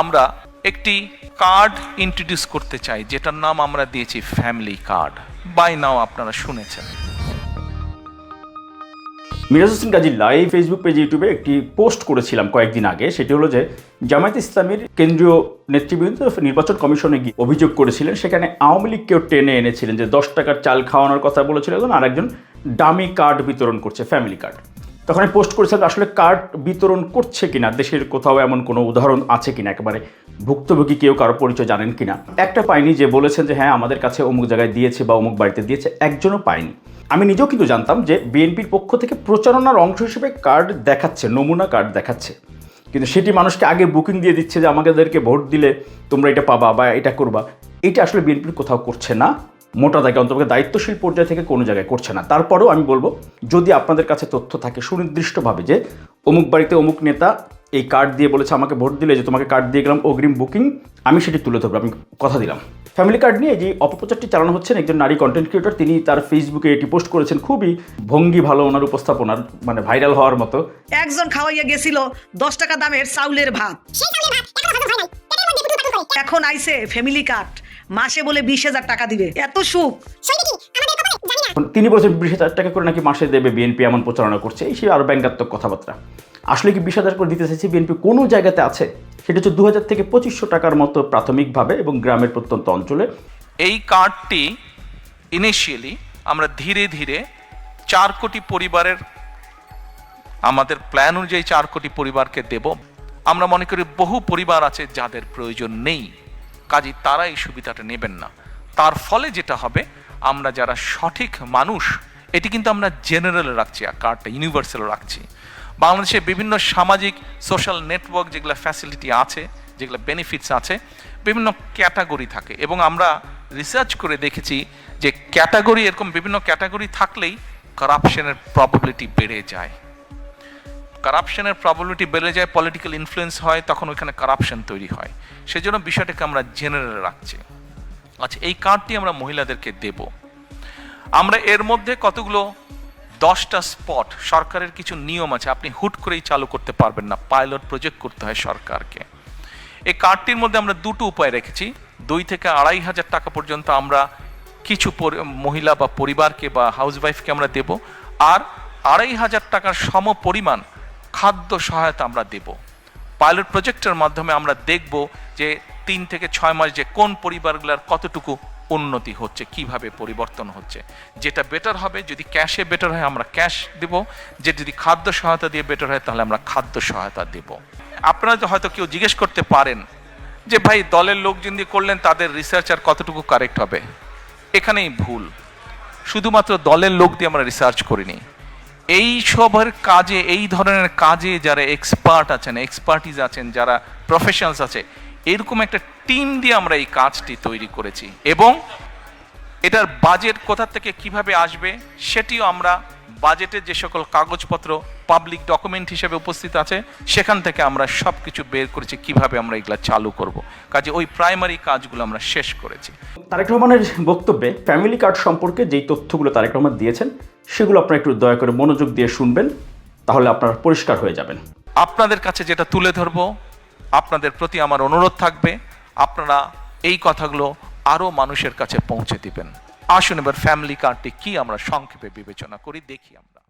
আমরা একটি card introduce করতে চাই, যেটার নাম আমরা দিয়েছি ফ্যামিলি কার্ড বাই নাও আপনারা শুনেছেন। Miraj Hossain Gazi live Facebook page ইউটিউবে একটি পোস্ট করেছিলাম কয়েকদিন আগে। সেটি হলো যে, জামায়াত ইসলামীর কেন্দ্রীয় নেতৃবৃন্দ নির্বাচন কমিশনে গিয়ে অভিযোগ করেছিলেন, সেখানে আওয়ামী লীগকেও টেনে এনেছিলেন যে, দশ টাকার চাল খাওয়ানোর কথা বলেছিল একজন আর একজন ডামি কার্ড বিতরণ করছে ফ্যামিলি কার্ড তখন আমি পোস্ট করেছিলাম আসলে কার্ড বিতরণ করছে কিনা, দেশের কোথাও এমন কোনো উদাহরণ আছে কিনা, একেবারে ভুক্তভোগী কেউ কারও পরিচয় জানেন কিনা? একটা পাইনি যে বলেছেন যে হ্যাঁ আমাদের কাছে অমুক জায়গায় দিয়েছে বা অমুক বাড়িতে দিয়েছে, একজনও পাইনি। আমি নিজেও কিন্তু জানতাম যে বিএনপির পক্ষ থেকে প্রচারণার অংশ হিসেবে কার্ড দেখাচ্ছে, নমুনা কার্ড দেখাচ্ছে। কিন্তু সেটি মানুষকে আগে বুকিং দিয়ে দিচ্ছে যে আমাদেরকে ভোট দিলে তোমরা এটা পাবা বা এটা করবা। এটা আসলে বিএনপির কোথাও করছে না। মোটা দাগে অন্তত দায়িত্বশীল পর্যায় থেকে কোনো জায়গায় করছে না। তারপরেও আমি বলব যদি আপনাদের কাছে তথ্য থাকে সুনির্দিষ্টভাবে যে অমুক বাড়িতে অমুক নেতা এই কার্ড দিয়ে বলেছে আমাকে ভোট দিলে যে তোমাকে কার্ড দিয়ে গেলাম অগ্রিম বুকিং আমি সেটি তুলে ধরবো। আমি কথা দিলাম। ফ্যামিলি কার্ড নিয়ে যে অপপ্রচারটি চালানো হচ্ছেন একজন নারী কন্টেন্ট ক্রিয়েটর তিনি তার ফেসবুকে এটি পোস্ট করেছেন খুবই ভঙ্গি ভালো ওনার উপস্থাপনার মানে ভাইরাল হওয়ার মতো। একজন খাওয়াইয়া গেছিল দশ টাকা দামের চাউলের ভাত। এখন আইছে ফ্যামিলি কার্ড। মাসে বলে বিশ হাজার টাকা দিবে। এত সুখ। তিনি বলেছেন বিশ হাজার টাকা করে নাকি মাসে দেবে বিএনপি এমন প্রচারণা করছে এই সে আরও ব্যঙ্গাত্মক কথাবার্তা। আসলে কি বিশ হাজার করে দিতে চাইছে বিএনপি কোনো জায়গাতে আছে? সেটা হচ্ছে দু হাজার থেকে পঁচিশশো টাকার মতো প্রাথমিকভাবে এবং গ্রামের প্রত্যন্ত অঞ্চলে। এই কার্ডটি ইনিশিয়ালি আমরা ধীরে ধীরে চার কোটি পরিবারের আমাদের প্ল্যান অনুযায়ী চার কোটি পরিবারকে দেব। আমরা মনে করি বহু পরিবার আছে যাদের প্রয়োজন নেই। কাজে তারা এই সুবিধাটা নেবেন না। তার ফলে যেটা হবে, আমরা যারা সঠিক মানুষ, এটি কিন্তু আমরা জেনারেল রাখছি, আর কার্ডটা ইউনিভার্সাল রাখছি। বাংলাদেশে বিভিন্ন সামাজিক সোশ্যাল নেটওয়ার্ক যেগুলো ফ্যাসিলিটি আছে, যেগুলো বেনিফিটস আছে, বিভিন্ন ক্যাটাগরি থাকে। এবং আমরা রিসার্চ করে দেখেছি যে ক্যাটাগরি এরকম বিভিন্ন ক্যাটাগরি থাকলেই কারাপশনের প্রবাবিলিটি বেড়ে যায়। কারাপশনের প্রবাবিলিটি বেড়ে যায় পলিটিক্যাল ইনফ্লুয়েন্স হয়, তখন ওইখানে কারাপশন তৈরি হয়। সেজন্য বিষয়টাকে আমরা জেনারেল রাখছি। আচ্ছা এই কার্ডটি আমরা মহিলাদেরকে দেব। আমরা এর মধ্যে কতগুলো? দশটা স্পট সরকারের কিছু নিয়ম আছে, আপনি হুট করেই চালু করতে পারবেন না পাইলট প্রজেক্ট করতে হয় সরকারকে। এই কার্ডটির মধ্যে আমরা দুটো উপায় রেখেছি। দুই থেকে আড়াই হাজার টাকা পর্যন্ত আমরা কিছু মহিলা বা পরিবারকে বা হাউসওয়াইফকে আমরা দেব। আর আড়াই হাজার টাকার সম পরিমাণ খাদ্য সহায়তা আমরা দেব। পাইলট প্রজেক্টের মাধ্যমে আমরা দেখব যে তিন থেকে ছয় মাস যে কোন পরিবারগুলোর কতটুকু উন্নতি হচ্ছে, কীভাবে পরিবর্তন হচ্ছে। যেটা বেটার হবে, যদি ক্যাশে বেটার হয়, আমরা ক্যাশ দেব। যে যদি খাদ্য সহায়তা দিয়ে বেটার হয়, তাহলে আমরা খাদ্য সহায়তা দেব। আপনারা হয়তো কেউ জিজ্ঞেস করতে পারেন যে, ভাই, দলের লোকজন দিয়ে করলেন, তাদের রিসার্চ আর কতটুকু কারেক্ট হবে? এখানেই ভুল। শুধুমাত্র দলের লোক দিয়ে আমরা রিসার্চ করিনি। এই সবের কাজে, এই ধরনের কাজে যারা এক্সপার্ট আছেন এক্সপার্টিস আছেন, যারা প্রফেশনালস আছে, এরকম একটা টিম দিয়ে আমরা এই কাজটি তৈরি করেছি। এবং এটার বাজেট কোথা থেকে কীভাবে আসবে, সেটিও আমরা বাজেটের যে সকল কাগজপত্র পাবলিক ডকুমেন্ট হিসেবে উপস্থিত আছে সেখান থেকে আমরা সব কিছু বের করেছি কীভাবে আমরা এগুলা চালু করব। কাজে ওই প্রাইমারি কাজগুলো আমরা শেষ করেছি। তারেক রহমানের বক্তব্যে ফ্যামিলি কার্ড সম্পর্কে যেই তথ্যগুলো তারেক রহমান দিয়েছেন সেগুলো আপনারা একটু দয়া করে মনোযোগ দিয়ে শুনবেন তাহলে আপনারা পরিষ্কার হয়ে যাবেন। আপনাদের কাছে যেটা তুলে ধরবো আপনাদের প্রতি আমার অনুরোধ থাকবে আপনারা এই কথাগুলো আরও মানুষের কাছে পৌঁছে দিবেন। আসুন এবার ফ্যামিলি কার্ডটি কি আমরা সংক্ষেপে বিবেচনা করি দেখি আমরা।